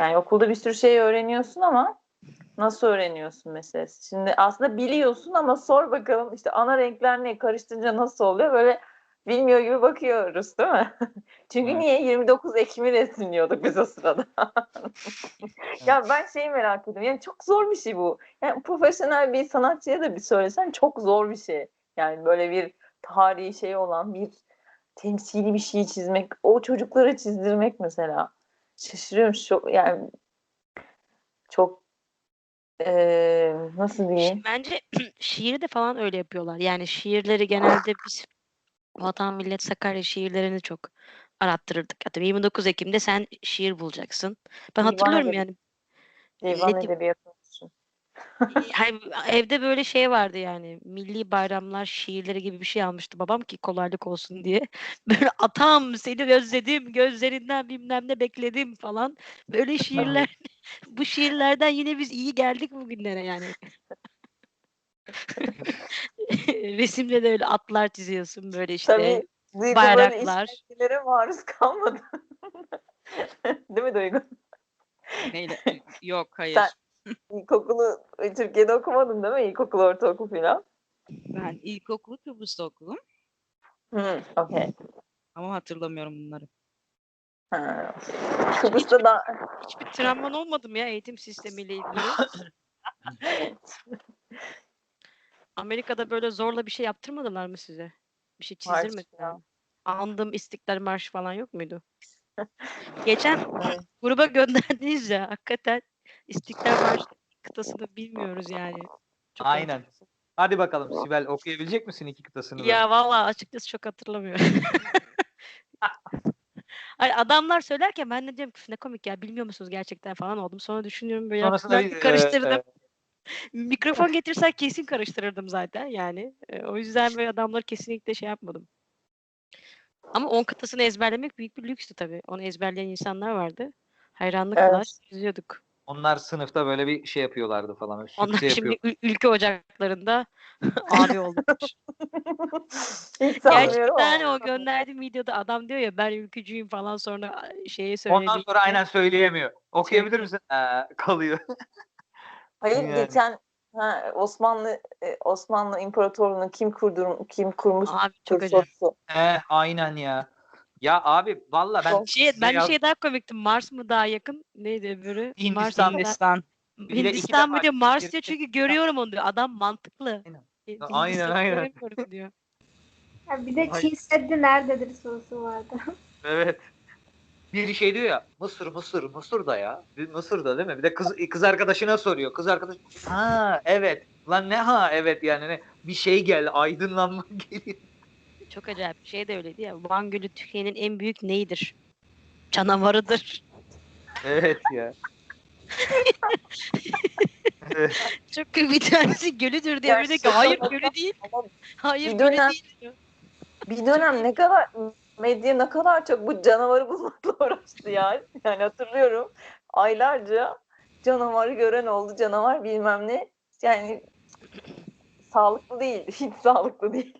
Yani okulda bir sürü şey öğreniyorsun ama nasıl öğreniyorsun meselesi. Şimdi aslında biliyorsun ama sor bakalım işte ana renkler ne karıştırınca nasıl oluyor böyle bilmiyor gibi bakıyoruz değil mi? Çünkü Evet. niye 29 Ekim'i resimliyorduk biz o sırada. ya ben şeyi merak ediyorum. Yani çok zor bir şey bu. Yani profesyonel bir sanatçıya da bir söylesen çok zor bir şey. Yani böyle bir tarihi şey olan bir temsili bir şey çizmek, o çocuklara çizdirmek mesela. Şaşırıyorum çok yani çok eee, nasıl diyeyim? Bence şiiri de falan öyle yapıyorlar. Yani şiirleri genelde biz Vatan Millet Sakarya şiirlerini çok arattırırdık. Hatta 29 Ekim'de sen şiir bulacaksın. Ben Divan hatırlıyorum edebi- yani. Divan edebiyatı Hayır, evde böyle şey vardı yani. Milli bayramlar şiirleri gibi bir şey almıştı babam ki kolaylık olsun diye. Böyle atam seni özledim, gözlerinden bilmem ne bekledim falan. Böyle şiirler. Bu şiirlerden yine biz iyi geldik bugünlere yani. Resimde de öyle atlar çiziyorsun böyle işte. Tabii bayraklar. işkencelere maruz kalmadı. Değil mi Duygu? Neyle? Yok hayır. Sen- İlkokulu e, Türkiye'de okumadın değil mi? İlkokul, ortaokul falan. Ben ilkokulu Kıbrıs'ta okudum Hı, okey. ama hatırlamıyorum bunları. Ha. Kıbrıs'ta da Hiçbir travman olmadı mı ya eğitim sistemiyle ilgili? Amerika'da böyle zorla bir şey yaptırmadılar mı size? Bir şey çizdirmediler mi? Andım İstiklal Marşı falan yok muydu? Geçen gruba gönderdiniz ya hakikaten İstiklal Marşı kıtasını bilmiyoruz yani. Çok Aynen. enteresan. Hadi bakalım Sibel okuyabilecek misin iki kıtasını? Ya valla açıkçası çok hatırlamıyorum. Ay adamlar söylerken ben de diyorum ki ne komik ya bilmiyor musunuz gerçekten falan oldum. Sonra düşünüyorum böyle Sonrasında bir e, karıştırdım. e, Mikrofon getirsen kesin karıştırırdım zaten yani. E, o yüzden böyle adamları kesinlikle şey yapmadım. Ama 10 kıtasını ezberlemek büyük bir lükstü tabii. Onu ezberleyen insanlar vardı. Hayranlıkla Evet. izliyorduk. Onlar sınıfta böyle bir şey yapıyorlardı falan. Onlar şimdi yapıyor. ül- ülke ocaklarında abi oldular. hiç Gerçekten o gönderdiğim videoda adam diyor ya ben ülkücüyüm falan sonra şeye söyledi. Ondan sonra aynen söyleyemiyor. Okuyabilir misin? Ee, kalıyor. Hayır Yani. geçen ha, Osmanlı e, Osmanlı İmparatorluğu'nu kim kurdur kim kurmuş Abi çok sorusu. He, aynen ya. Ya abi valla ben Şey, ben bir şey daha komikti. Mars mı daha yakın? Neydi öbürü? Hindistan, Hindistan. Bir de Hindistan mı defa diyor Mars diyor çünkü görüyorum onu diyor. Adam mantıklı. Aynen. E, Aynen, aynen. diyor. Ha, bir de. Çin Seddi nerededir sorusu vardı. evet. Bir şey diyor ya Mısır Mısır Mısır da ya. Bir Mısır da değil mi? Bir de kız kız arkadaşına soruyor. Kız arkadaş ha evet. Lan ne ha evet yani ne bir şey gel aydınlanma geliyor. Çok acayip. Şey de öyleydi ya. Van Gölü Türkiye'nin en büyük neyidir? Canavarıdır. Evet ya. Çok kötü bir tanesi gölüdür diye. Bir de ki hayır gölü değil. Hayır Bir gölü dönem- değil diyor. bir dönem ne kadar medya ne kadar çok bu canavarı bulmakla uğraştı ya. Yani hatırlıyorum. Aylarca canavarı gören oldu. Canavar bilmem ne. Yani sağlıklı değil. Hiç sağlıklı değil.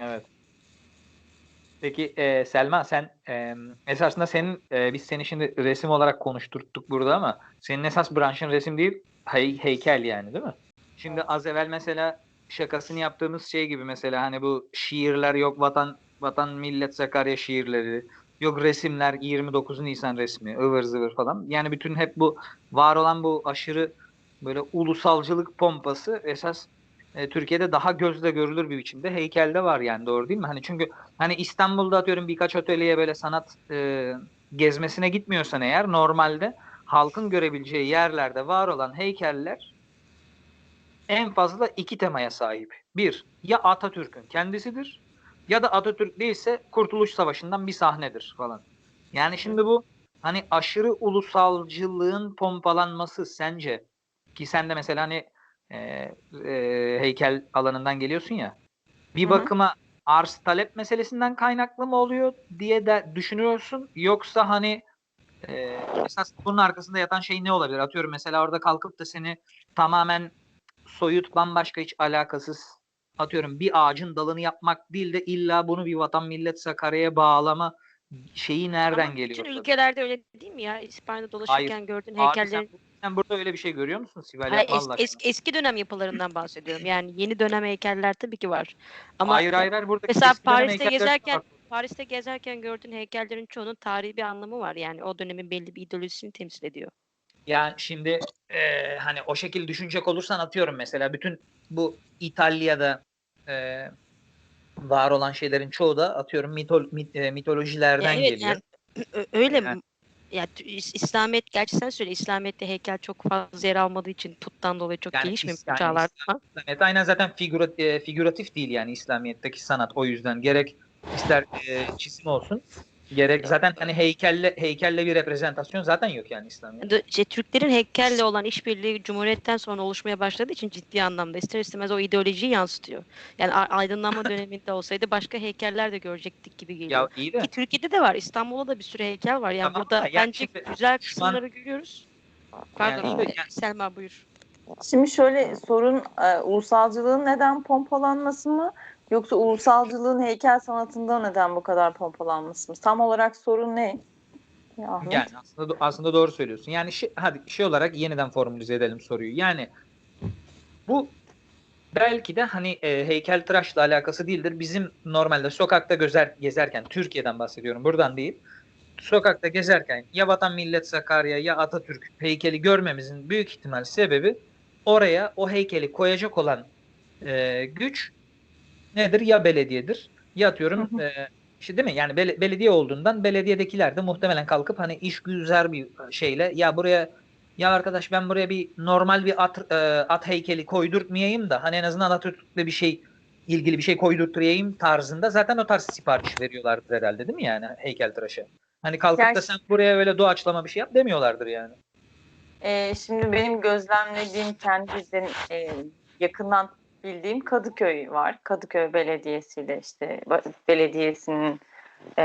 Evet. Peki e, Selma sen e, esasında senin e, biz seni şimdi resim olarak konuşturttuk burada ama senin esas branşın resim değil hey- heykel yani değil mi? Şimdi az evvel mesela şakasını yaptığımız şey gibi mesela hani bu şiirler yok vatan vatan millet Sakarya şiirleri yok resimler 29 Nisan resmi ıvır zıvır falan. Yani bütün hep bu var olan bu aşırı böyle ulusalcılık pompası esas e, Türkiye'de daha gözle görülür bir biçimde heykelde var yani doğru değil mi? Hani çünkü hani İstanbul'da atıyorum birkaç atölyeye böyle sanat e, gezmesine gitmiyorsan eğer normalde halkın görebileceği yerlerde var olan heykeller en fazla iki temaya sahip. Bir, ya Atatürk'ün kendisidir ya da Atatürk değilse Kurtuluş Savaşı'ndan bir sahnedir falan. Yani şimdi bu hani aşırı ulusalcılığın pompalanması sence ki sen de mesela hani e, e, heykel alanından geliyorsun ya. Bir Hı hı. bakıma arz talep meselesinden kaynaklı mı oluyor diye de düşünüyorsun yoksa hani e, esas bunun arkasında yatan şey ne olabilir? Atıyorum mesela orada kalkıp da seni tamamen soyut bambaşka hiç alakasız atıyorum bir ağacın dalını yapmak değil de illa bunu bir vatan millet Sakarya'ya bağlama şeyi nereden Ama geliyor? Bütün ülkelerde öyle değil mi ya? İspanya'da dolaşırken gördüğün Abi sen, heykellerin sen burada öyle bir şey görüyor musun Sibel? Hayır, es- es- eski dönem yapılarından bahsediyorum. Yani yeni dönem heykeller tabii ki var. Ama hayır hayır hayır buradaki mesela Paris'te gezerken. Paris'te gezerken gördüğün heykellerin çoğunun tarihi bir anlamı var. Yani o dönemin belli bir ideolojisini temsil ediyor. Yani şimdi e, hani o şekilde düşünecek olursan atıyorum mesela bütün bu İtalya'da e, var olan şeylerin çoğu da atıyorum mitol, mit- e, mitolojilerden Ya evet, geliyor. yani öyle Yani- mi? Ya İslamiyet gerçi sen söyle İslamiyet'te heykel çok fazla yer almadığı için puttan dolayı çok Yani gelişmemiş İs- yani çağlarda İslamiyet aynen zaten figürat, e, figüratif değil yani İslamiyet'teki sanat o yüzden gerek ister e, çizim olsun gerek zaten hani heykelle heykelle bir reprezentasyon zaten yok yani İslamiyet. şey, Türklerin heykelle olan işbirliği Cumhuriyet'ten sonra oluşmaya başladığı için ciddi anlamda ister istemez o ideolojiyi yansıtıyor. Yani aydınlanma döneminde olsaydı başka heykeller de görecektik gibi geliyor. Ya iyi de Ki Türkiye'de de var. İstanbul'da da bir sürü heykel var. Yani Tamam burada da yani bence şimdi güzel şu an- kısımları görüyoruz. Pardon. Yani- yani- Selma buyur. Şimdi şöyle sorun e, ulusalcılığın neden pompalanması mı yoksa ulusalcılığın heykel sanatında neden bu kadar pompalanması mı? Tam olarak sorun ne? Yani aslında aslında doğru söylüyorsun. Yani şey, hadi şey olarak yeniden formülize edelim soruyu. Yani bu belki de hani e, heykeltıraşla alakası değildir. Bizim normalde sokakta gözer, gezerken Türkiye'den bahsediyorum. Buradan değil. Sokakta gezerken ya Vatan Millet Sakarya ya Atatürk heykeli görmemizin büyük ihtimal sebebi oraya o heykeli koyacak olan e, güç nedir? Ya belediyedir. Ya atıyorum Hı e, işte değil mi? Yani bel- belediye olduğundan belediyedekiler de muhtemelen kalkıp hani iş güzel bir şeyle ya buraya ya arkadaş ben buraya bir normal bir at, e, at heykeli koydurtmayayım da hani en azından Atatürk'le bir şey ilgili bir şey koydurtturayım tarzında zaten o tarz sipariş veriyorlardır herhalde değil mi yani heykeltıraşa? Hani kalkıp da sen buraya öyle doğaçlama bir şey yap demiyorlardır yani. E, şimdi benim gözlemlediğim kendi izlenim, e, yakından bildiğim Kadıköy var. Kadıköy Belediyesi'yle işte ba- belediyesinin e,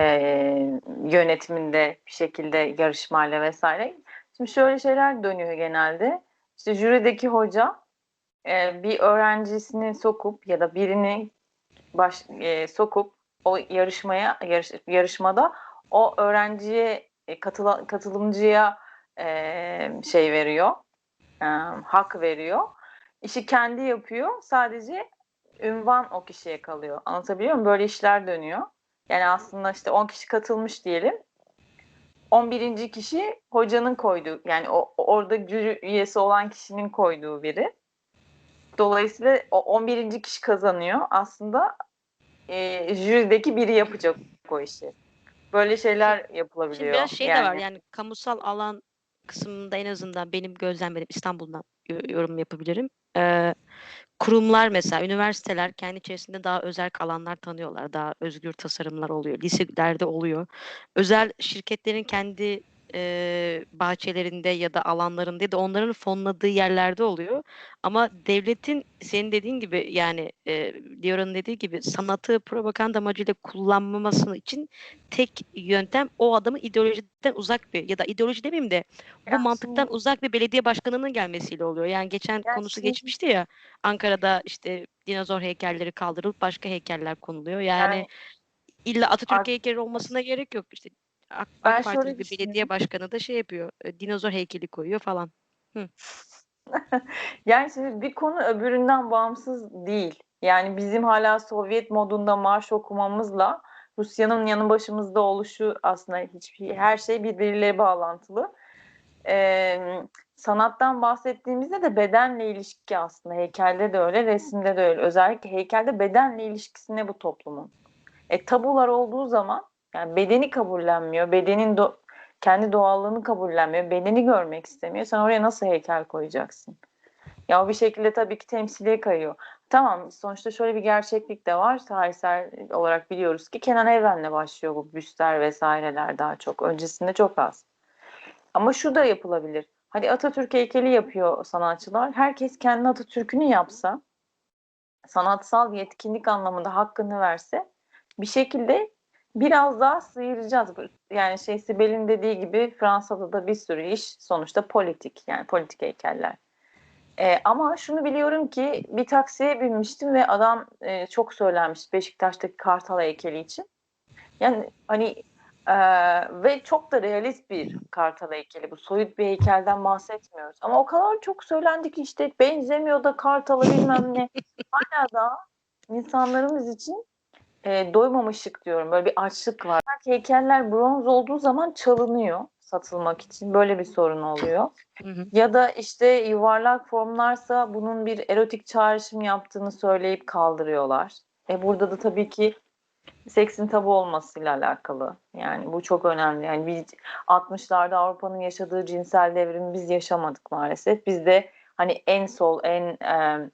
yönetiminde bir şekilde yarışmayla vesaire. Şimdi şöyle şeyler dönüyor genelde. İşte jürideki hoca e, bir öğrencisini sokup ya da birini baş, e, sokup o yarışmaya yarış, yarışmada o öğrenciye e, katıla, katılımcıya e, şey veriyor e, hak veriyor. İşi kendi yapıyor. Sadece ünvan o kişiye kalıyor. Anlatabiliyor muyum? Böyle işler dönüyor. Yani aslında işte 10 kişi katılmış diyelim. 11. kişi hocanın koyduğu yani o orada jüri üyesi olan kişinin koyduğu biri. Dolayısıyla o 11. kişi kazanıyor. Aslında e, jürideki biri yapacak o işi. Böyle şeyler yapılabiliyor. Şimdi biraz şey de var yani kamusal alan kısmında en azından benim gözlemlerim İstanbul'dan yo- yorum yapabilirim. Ee, kurumlar mesela üniversiteler kendi içerisinde daha özel alanlar tanıyorlar. Daha özgür tasarımlar oluyor. Liselerde oluyor. Özel şirketlerin kendi e, bahçelerinde ya da alanlarında ya da onların fonladığı yerlerde oluyor. Ama devletin senin dediğin gibi yani e, Diora'nın dediği gibi sanatı propaganda amacıyla kullanmaması için tek yöntem o adamı ideolojiden uzak bir ya da ideoloji demeyeyim de bu mantıktan uzak bir belediye başkanının gelmesiyle oluyor. Yani geçen Ya konusu geçmişti ya Ankara'da işte dinozor heykelleri kaldırılıp başka heykeller konuluyor. Yani, Yani illa Atatürk Ar- heykeli olmasına gerek yok. İşte AK, Ben AK şöyle Partili bir düşünüyorum. belediye başkanı da şey yapıyor. e, Dinozor heykeli koyuyor falan. Yani şimdi bir konu öbüründen bağımsız değil. Yani bizim hala Sovyet modunda marş okumamızla Rusya'nın yanı başımızda oluşu aslında hiçbir her şey birbiriyle bağlantılı. Ee, sanattan bahsettiğimizde de bedenle ilişki aslında heykelde de öyle, resimde de öyle. Özellikle heykelde bedenle ilişkisi ne bu toplumun? E, tabular olduğu zaman yani bedeni kabullenmiyor, bedenin do- kendi doğallığını kabullenmiyor, bedeni görmek istemiyor. Sen oraya nasıl heykel koyacaksın? Ya bir şekilde tabii ki temsiliye kayıyor. Tamam sonuçta şöyle bir gerçeklik de var. Tarihsel olarak biliyoruz ki Kenan Evren'le başlıyor bu büstler vesaireler daha çok. Öncesinde çok az. Ama şu da yapılabilir. Hadi Atatürk heykeli yapıyor sanatçılar. Herkes kendi Atatürk'ünü yapsa, sanatsal yetkinlik anlamında hakkını verse bir şekilde biraz daha sıyıracağız. Yani şey Sibel'in dediği gibi Fransa'da da bir sürü iş sonuçta politik. Yani politik heykeller. Ee, ama şunu biliyorum ki bir taksiye binmiştim ve adam e, çok söylenmiş Beşiktaş'taki Kartal heykeli için. Yani hani Ee, ve çok da realist bir kartal heykeli. Bu soyut bir heykelden bahsetmiyoruz. Ama o kadar çok söylendi ki işte benzemiyor da kartala bilmem ne. Hala da insanlarımız için e, doymamışlık diyorum. Böyle bir açlık var. Heykeller bronz olduğu zaman çalınıyor satılmak için. Böyle bir sorun oluyor. Hı hı. Ya da işte yuvarlak formlarsa bunun bir erotik çağrışım yaptığını söyleyip kaldırıyorlar. E burada da tabii ki seksin tabu olmasıyla alakalı. Yani bu çok önemli. Yani biz 60'larda Avrupa'nın yaşadığı cinsel devrimi biz yaşamadık maalesef. Bizde hani en sol, en e,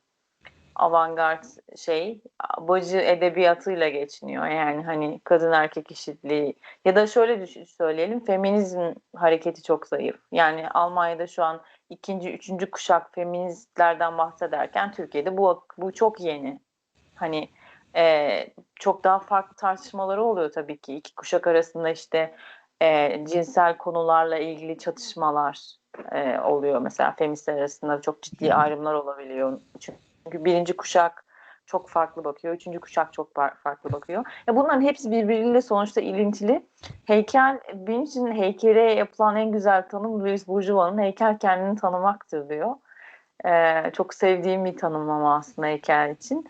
avantgard şey bacı edebiyatıyla geçiniyor. Yani hani kadın erkek eşitliği ya da şöyle düşün, söyleyelim feminizm hareketi çok zayıf. Yani Almanya'da şu an ikinci, üçüncü kuşak feministlerden bahsederken Türkiye'de bu bu çok yeni. Hani e, çok daha farklı tartışmaları oluyor tabii ki. İki kuşak arasında işte e, cinsel konularla ilgili çatışmalar e, oluyor. Mesela feministler arasında çok ciddi ayrımlar olabiliyor. Çünkü birinci kuşak çok farklı bakıyor. Üçüncü kuşak çok far- farklı bakıyor. Ya bunların hepsi birbiriyle sonuçta ilintili. Heykel, benim için heykele yapılan en güzel tanım Louis Bourgeois'ın heykel kendini tanımaktır diyor. Ee, çok sevdiğim bir tanımlama aslında heykel için.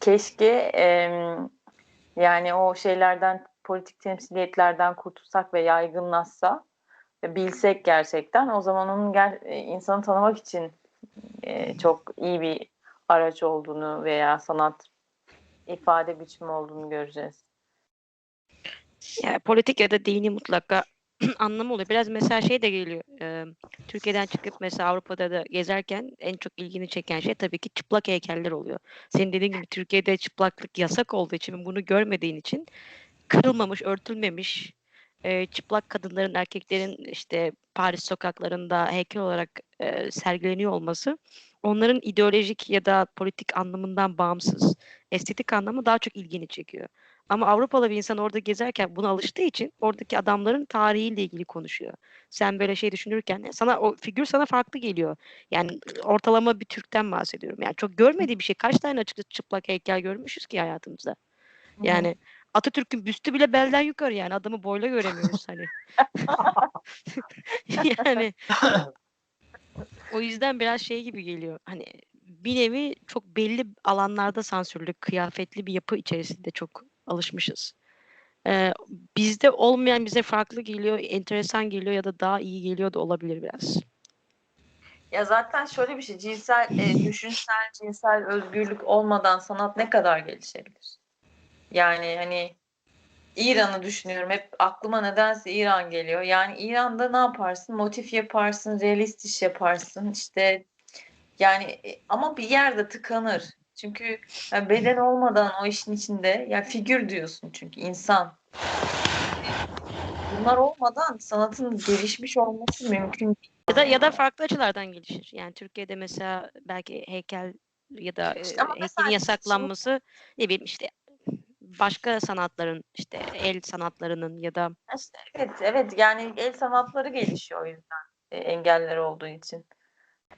Keşke em, yani o şeylerden, politik temsiliyetlerden kurtulsak ve yaygınlaşsa ve bilsek gerçekten o zaman onun ger- e, insanı tanımak için e, çok iyi bir araç olduğunu veya sanat ifade biçimi olduğunu göreceğiz. Yani politik ya da dini mutlaka anlamı oluyor. Biraz mesela şey de geliyor. e, Türkiye'den çıkıp mesela Avrupa'da da gezerken en çok ilgini çeken şey tabii ki çıplak heykeller oluyor. Senin dediğin gibi Türkiye'de çıplaklık yasak olduğu için bunu görmediğin için kırılmamış, örtülmemiş e, çıplak kadınların, erkeklerin işte Paris sokaklarında heykel olarak e, sergileniyor olması onların ideolojik ya da politik anlamından bağımsız, estetik anlamı daha çok ilgini çekiyor. Ama Avrupalı bir insan orada gezerken buna alıştığı için oradaki adamların tarihiyle ilgili konuşuyor. Sen böyle şey düşünürken e, sana o figür sana farklı geliyor. Yani ortalama bir Türk'ten bahsediyorum. Yani çok görmediği bir şey. Kaç tane açıkçası çıplak heykel görmüşüz ki hayatımızda. Yani Atatürk'ün büstü bile belden yukarı yani adamı boyla göremiyoruz hani. yani o yüzden biraz şey gibi geliyor. Hani bir nevi çok belli alanlarda sansürlü, kıyafetli bir yapı içerisinde çok alışmışız. Ee, bizde olmayan bize farklı geliyor, enteresan geliyor ya da daha iyi geliyor da olabilir biraz. Ya zaten şöyle bir şey, cinsel, e, düşünsel, cinsel özgürlük olmadan sanat ne kadar gelişebilir? Yani hani İran'ı düşünüyorum. Hep aklıma nedense İran geliyor. Yani İran'da ne yaparsın? Motif yaparsın, realist iş yaparsın. İşte yani e, ama bir yerde tıkanır. Çünkü yani beden olmadan o işin içinde ya figür diyorsun çünkü insan. Bunlar olmadan sanatın gelişmiş olması mümkün değil. Ya da ya da farklı açılardan gelişir. Yani Türkiye'de mesela belki heykel ya da e, İşte mesela heykelin şimdi- yasaklanması ne bileyim işte başka sanatların işte el sanatlarının ya da evet, evet yani el sanatları gelişiyor o yüzden e, engeller olduğu için.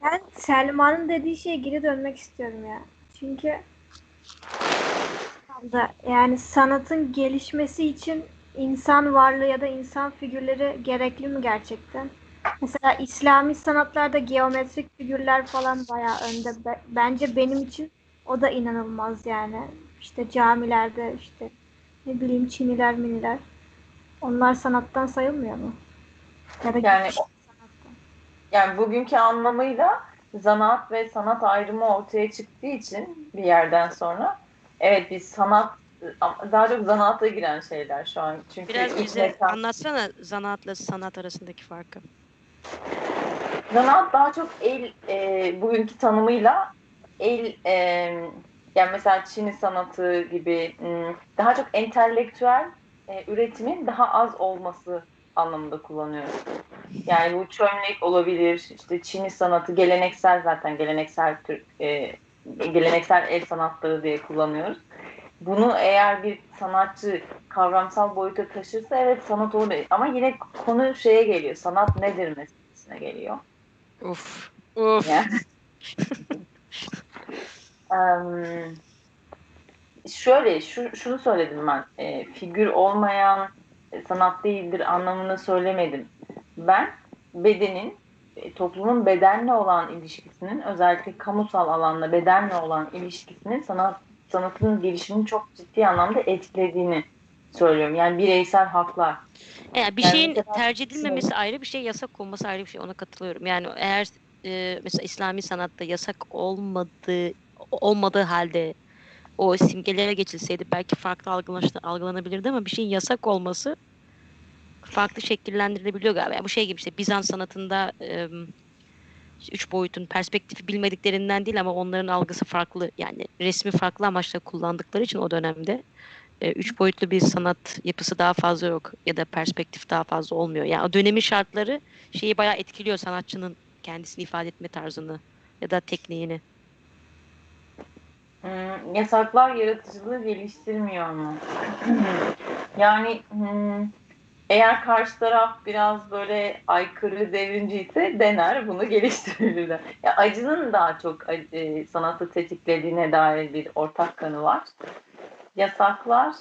Ben Selma'nın dediği şeye geri dönmek istiyorum ya. Çünkü da yani sanatın gelişmesi için insan varlığı ya da insan figürleri gerekli mi gerçekten? Mesela İslami sanatlarda geometrik figürler falan bayağı önde. Be- Bence benim için o da inanılmaz yani. İşte camilerde işte ne bileyim çiniler miniler. Onlar sanattan sayılmıyor mu? Ya da Yani sanattan. Yani bugünkü anlamıyla zanaat ve sanat ayrımı ortaya çıktığı için bir yerden sonra evet biz sanat daha çok zanaata giren şeyler şu an. Çünkü biraz bize mekan- anlatsana zanaatla sanat arasındaki farkı. Zanaat daha çok el e, bugünkü tanımıyla el e, yani mesela Çin sanatı gibi m, daha çok entelektüel e, üretimin daha az olması anlamında kullanıyoruz. Yani bu çömlek olabilir, işte Çin sanatı geleneksel zaten geleneksel Türk e, geleneksel el sanatları diye kullanıyoruz. Bunu eğer bir sanatçı kavramsal boyuta taşırsa evet sanat olur. Ama yine konu şeye geliyor. Sanat nedir meselesine geliyor. Uf. Uf. Yani. Şöyle şu, şunu söyledim ben. E, figür olmayan e, sanat değildir anlamında söylemedim. Ben bedenin e, toplumun bedenle olan ilişkisinin özellikle kamusal alanda bedenle olan ilişkisinin sanat sanatın gelişimini çok ciddi anlamda etkilediğini söylüyorum. Yani bireysel haklar. Yani bir Yani şeyin mesela tercih edilmemesi şey- ayrı bir şey, yasak olması ayrı bir şey. Ona katılıyorum. Yani eğer e, mesela İslami sanatta yasak olmadığı olmadığı halde o simgelere geçilseydi belki farklı algılanabilirdi ama bir şeyin yasak olması farklı şekillendirilebiliyor galiba. Yani bu şey gibi işte Bizans sanatında üç boyutun perspektifi bilmediklerinden değil ama onların algısı farklı. Yani resmi farklı amaçla kullandıkları için o dönemde üç boyutlu bir sanat yapısı daha fazla yok ya da perspektif daha fazla olmuyor. Yani o dönemin şartları şeyi bayağı etkiliyor sanatçının kendisini ifade etme tarzını ya da tekniğini. Hmm, yasaklar yaratıcılığı geliştirmiyor mu? yani hmm, eğer karşı taraf biraz böyle aykırı devrimci dener bunu geliştirirler. Ya acının daha çok e, sanatı tetiklediğine dair bir ortak kanı var. Yasaklar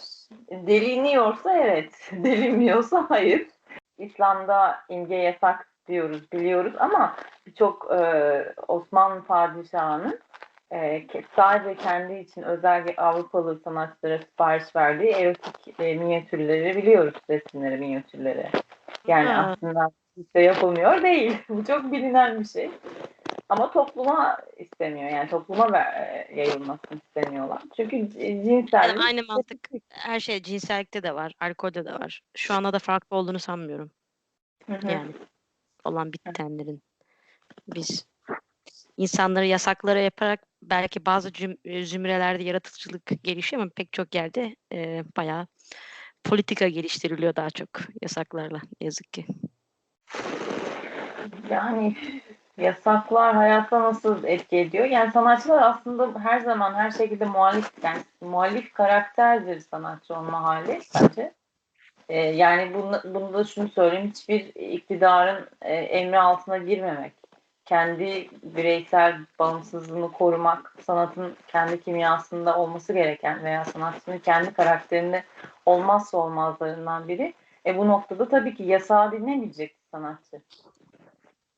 deliniyorsa evet, delinmiyorsa hayır. İslam'da imge yasak diyoruz, biliyoruz ama birçok e, Osmanlı padişahının e, sadece kendi için özel Avrupalı sanatçılara sipariş verdiği erotik e, minyatürleri biliyoruz, resimleri, minyatürleri. Yani Ha. aslında işte yapılmıyor değil. Bu çok bilinen bir şey. Ama topluma istemiyor. Yani topluma ver- e, yayılmasını istemiyorlar. Çünkü c- Yani aynı mantık her şey cinsellikte de var, alkolde de var. Şu anda da farklı olduğunu sanmıyorum. Hı hı. Yani olan bitenlerin. Biz insanları yasaklara yaparak belki bazı e, zümrelerde yaratıcılık gelişiyor ama pek çok yerde e, bayağı politika geliştiriliyor daha çok yasaklarla ne yazık ki. Yani yasaklar hayata nasıl etki ediyor? Yani sanatçılar aslında her zaman her şekilde muhalif yani muhalif karakterdir sanatçı olma hali bence. Ee, yani bunu, bunu da şunu söyleyeyim hiçbir iktidarın e, emri altına girmemek. Kendi bireysel bağımsızlığını korumak, sanatın kendi kimyasında olması gereken veya sanatçının kendi karakterinde olmazsa olmazlarından biri. E bu noktada tabii ki yasağı dinlemeyecek sanatçı.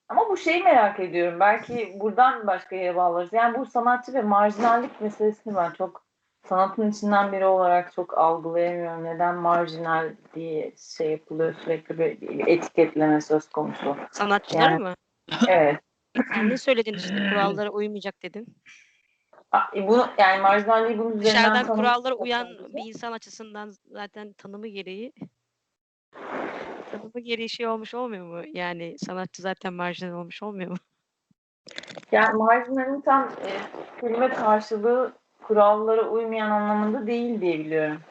Ama bu şeyi merak ediyorum. Belki buradan başka yere bağlarız. Yani bu sanatçı ve marjinallik meselesini ben çok sanatın içinden biri olarak çok algılayamıyorum. Neden marjinal diye şey yapılıyor sürekli bir etiketleme söz konusu. Sanatçıları Yani- mı? Evet. Sen ne söyledin işte kurallara uymayacak dedin. A- Bunu yani marjinalliği bunun üzerinden Dışarıdan tanım- kurallara uyan bir insan açısından zaten tanımı gereği tanımı gereği şey olmuş olmuyor mu? Yani sanatçı zaten marjinal olmuş olmuyor mu? Yani marjinalin tam e, kelime karşılığı kurallara uymayan anlamında değil diye biliyorum.